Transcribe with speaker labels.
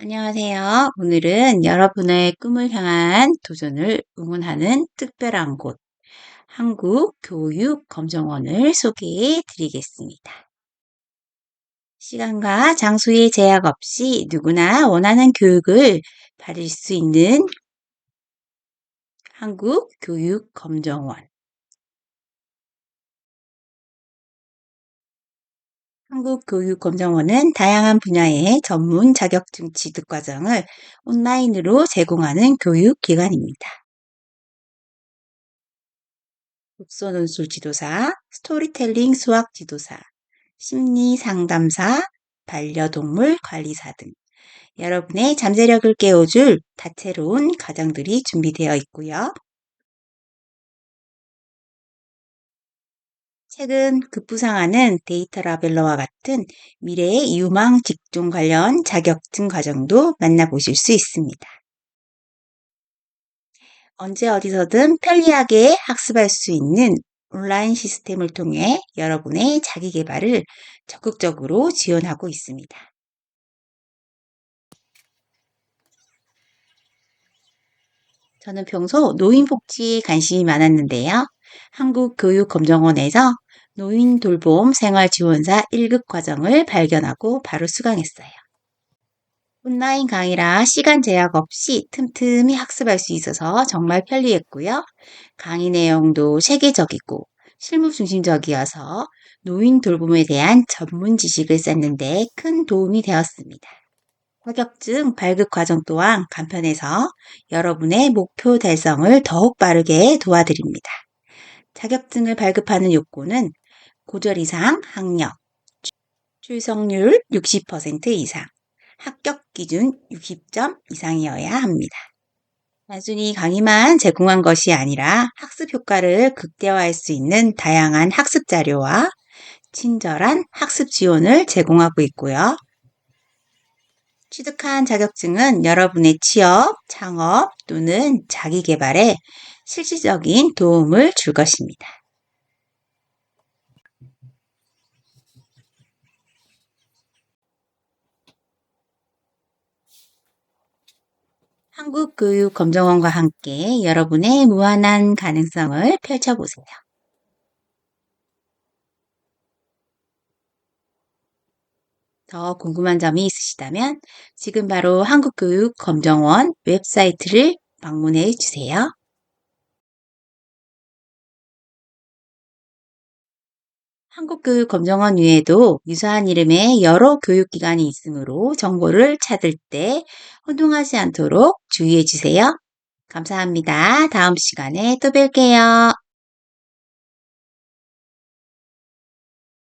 Speaker 1: 안녕하세요. 오늘은 여러분의 꿈을 향한 도전을 응원하는 특별한 곳, 한국교육검정원을 소개해 드리겠습니다. 시간과 장소의 제약 없이 누구나 원하는 교육을 받을 수 있는 한국교육검정원. 한국교육검정원은 다양한 분야의 전문 자격증 취득 과정을 온라인으로 제공하는 교육기관입니다. 독서 논술 지도사, 스토리텔링 수학 지도사, 심리 상담사, 반려동물 관리사 등 여러분의 잠재력을 깨워줄 다채로운 과정들이 준비되어 있고요. 최근 급부상하는 데이터 라벨러와 같은 미래의 유망 직종 관련 자격증 과정도 만나보실 수 있습니다. 언제 어디서든 편리하게 학습할 수 있는 온라인 시스템을 통해 여러분의 자기 개발을 적극적으로 지원하고 있습니다. 저는 평소 노인복지에 관심이 많았는데요. 한국교육검정원에서 노인 돌봄 생활 지원사 1급 과정을 발견하고 바로 수강했어요. 온라인 강의라 시간 제약 없이 틈틈이 학습할 수 있어서 정말 편리했고요. 강의 내용도 세계적이고 실무 중심적이어서 노인 돌봄에 대한 전문 지식을 쌓는데 큰 도움이 되었습니다. 자격증 발급 과정 또한 간편해서 여러분의 목표 달성을 더욱 빠르게 도와드립니다. 자격증을 발급하는 요건은 고졸 이상 학력, 출석률 60% 이상, 합격 기준 60점 이상이어야 합니다. 단순히 강의만 제공한 것이 아니라 학습 효과를 극대화할 수 있는 다양한 학습 자료와 친절한 학습 지원을 제공하고 있고요. 취득한 자격증은 여러분의 취업, 창업 또는 자기 개발에 실질적인 도움을 줄 것입니다. 한국교육검정원과 함께 여러분의 무한한 가능성을 펼쳐보세요. 더 궁금한 점이 있으시다면 지금 바로 한국교육검정원 웹사이트를 방문해 주세요. 한국교육검정원 외에도 유사한 이름의 여러 교육기관이 있으므로 정보를 찾을 때 혼동하지 않도록 주의해 주세요. 감사합니다. 다음 시간에 또 뵐게요.